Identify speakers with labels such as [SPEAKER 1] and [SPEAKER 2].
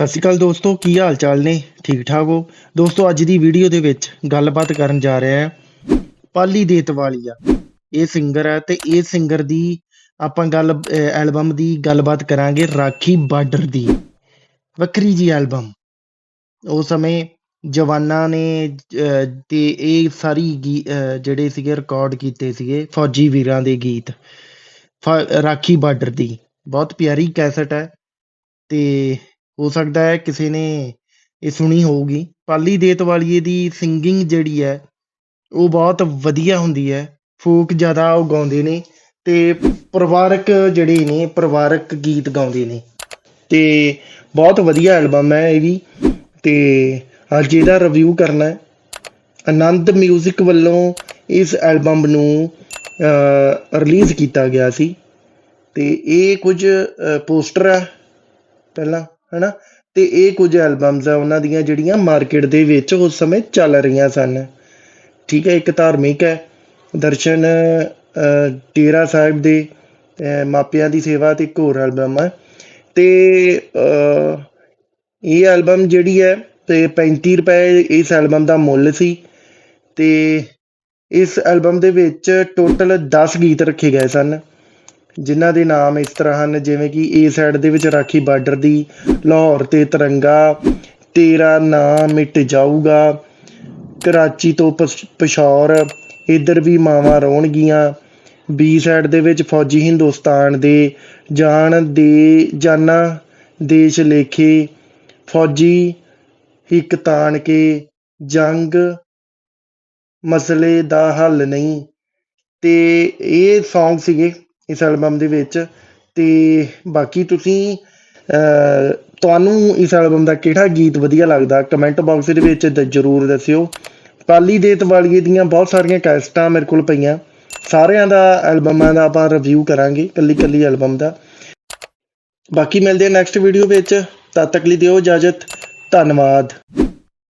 [SPEAKER 1] ਸਤਿ ਸ਼੍ਰੀ ਅਕਾਲ ਦੋਸਤੋ, ਕੀ ਹਾਲ ਚਾਲ ਨੇ? ਠੀਕ ਠਾਕ ਹੋ? ਦੋਸਤੋ, ਅੱਜ ਦੀ ਵੀਡੀਓ ਦੇ ਵਿੱਚ ਗੱਲਬਾਤ ਕਰਨ ਜਾ ਰਿਹਾ ਹਾਂ ਪਾਲੀ ਦੇਤਵਾਲੀਆ ਇਹ ਸਿੰਗਰ ਹੈ ਤੇ ਇਹ ਸਿੰਗਰ ਦੀ ਆਪਾਂ ਗੱਲ ਐਲਬਮ ਦੀ ਗੱਲਬਾਤ ਕਰਾਂਗੇ ਰਾਖੀ ਬਾਰਡਰ ਦੀ। ਵੱਖਰੀ ਜੀ ਐਲਬਮ ਉਸ ਸਮੇਂ ਜਵਾਨਾਂ ਨੇ ਤੇ ਇਹ ਸਾਰੀ ਗੀ- ਜਿਹੜੇ ਸੀਗੇ ਰਿਕਾਰਡ ਕੀਤੇ ਸੀਗੇ ਫੌਜੀ ਵੀਰਾਂ ਦੇ ਗੀਤ। ਫ- ਰਾਖੀ ਬਾਰਡਰ ਦੀ। ਬਹੁਤ ਪਿਆਰੀ ਕੈਸਟ ਹੈ ਤੇ ਹੋ ਸਕਦਾ ਹੈ ਕਿਸੇ ਨੇ ਇਹ ਸੁਣੀ ਹੋਊਗੀ। ਪਾਲੀ ਦੇਤਵਾਲੀਏ ਦੀ ਸਿੰਗਿੰਗ ਜਿਹੜੀ ਹੈ, ਉਹ ਬਹੁਤ ਵਧੀਆ ਹੁੰਦੀ ਹੈ। ਫੋਕ ਜ਼ਿਆਦਾ ਉਹ ਗਾਉਂਦੇ ਨੇ ਤੇ ਪਰਿਵਾਰਕ ਜਿਹੜੇ ਨੇ, ਪਰਿਵਾਰਕ ਗੀਤ ਗਾਉਂਦੇ ਨੇ। ਤੇ ਬਹੁਤ ਵਧੀਆ ਐਲਬਮ ਹੈ ਇਹ ਵੀ। ਤੇ ਅੱਜ ਇਹਦਾ ਰਿਵਿਊ ਕਰਨਾ ਹੈ। ਆਨੰਦ 뮤직 ਵੱਲੋਂ ਇਸ ਐਲਬਮ ਨੂੰ ਰਿਲੀਜ਼ ਕੀਤਾ ਗਿਆ ਸੀ। ਤੇ ਇਹ ਕੁਝ ਪੋਸਟਰ ਹੈ ਪਹਿਲਾਂ। ਹੈ ਨਾ ਅਤੇ ਇਹ ਕੁਝ ਐਲਬਮਸ ਆ ਉਹਨਾਂ ਦੀਆਂ ਜਿਹੜੀਆਂ ਮਾਰਕੀਟ ਦੇ ਵਿੱਚ ਉਸ ਸਮੇਂ ਚੱਲ ਰਹੀਆਂ ਸਨ। ਠੀਕ ਹੈ ਇੱਕ ਧਾਰਮਿਕ ਹੈ। ਦਰਸ਼ਨ ਅਹ, ਡੇਰਾ ਸਾਹਿਬ ਦੇ ਮਾਪਿਆਂ ਦੀ ਸੇਵਾ ਤੇ ਇੱਕ ਹੋਰ ਐਲਬਮ ਹੈ ਤੇ ਇਹ ਐਲਬਮ ਜਿਹੜੀ ਹੈ ਤੇ 35 ਰੁਪਏ ਇਸ ਐਲਬਮ ਦਾ ਮੁੱਲ ਸੀ। ਤੇ ਇਸ ਐਲਬਮ ਦੇ ਵਿੱਚ ਟੋਟਲ 10 ਗੀਤ ਰੱਖੇ ਗਏ ਸਨ। ਜਿਨ੍ਹਾਂ ਦੇ ਨਾਮ ਇਸ ਤਰ੍ਹਾਂ ਹਨ, ਜਿਵੇਂ ਕਿ ਏ ਸਾਈਡ ਦੇ ਵਿੱਚ ਰਾਖੀ ਬਾਰਡਰ ਦੀ, ਲਾਹੌਰ ਤੇ ਤਿਰੰਗਾ, ਤੇਰਾ ਨਾਂ ਮਿਟ ਜਾਊਗਾ, ਕਰਾਚੀ ਤੋਂ ਪਸ- ਪਿਸ਼ੌਰ ਵੀ ਮਾਵਾਂ ਰੋਣਗੀਆਂ ਬੀ ਸਾਈਡ ਦੇ ਵਿੱਚ ਫੌਜੀ ਹਿੰਦੁਸਤਾਨ ਦੇ ਜਾਨ ਦੇ, ਜਾਨਾ ਦੇਸ਼ ਲੇਖੇ, ਫੌਜੀ ਹਿੱਕ ਤਾਣ ਕੇ, ਜੰਗ ਮਸਲੇ ਦਾ ਹੱਲ ਨਹੀਂ। ਤੇ ਇਹ Song ਸੀਗੇ ਇਸ ਐਲਬਮ ਦੇ ਵਿੱਚ ਤੇ ਬਾਕੀ ਤੁਸੀਂ ਤੁਹਾਨੂੰ ਇਸ ਐਲਬਮ ਦਾ ਕਿਹੜਾ ਗੀਤ ਵਧੀਆ ਲੱਗਦਾ ਕਮੈਂਟ ਬਾਕਸ ਦੇ ਵਿੱਚ ਦ- ਜ਼ਰੂਰ ਦੱਸਿਓ। ਪਾਲੀ ਦੇਤਵਾਲੀਏ ਦੀਆਂ ਬਹੁਤ ਸਾਰੀਆਂ ਕੈਸਟਾਂ ਮੇਰੇ ਕੋਲ ਪਈਆਂ। ਸਾਰਿਆਂ ਦਾ ਐਲਬਮਾਂ ਦਾ ਆਪਾਂ ਰਿਵਿਊ ਕਰਾਂਗੇ ਕੱਲੀ ਕੱਲੀ ਐਲਬਮ ਦਾ। ਬਾਕੀ ਮਿਲਦੇ ਆ ਨੈਕਸਟ ਵੀਡੀਓ ਵਿੱਚ। ਤਦ ਤੱਕ ਲਈ ਦਿਓ ਇਜਾਜ਼ਤ। ਧੰਨਵਾਦ।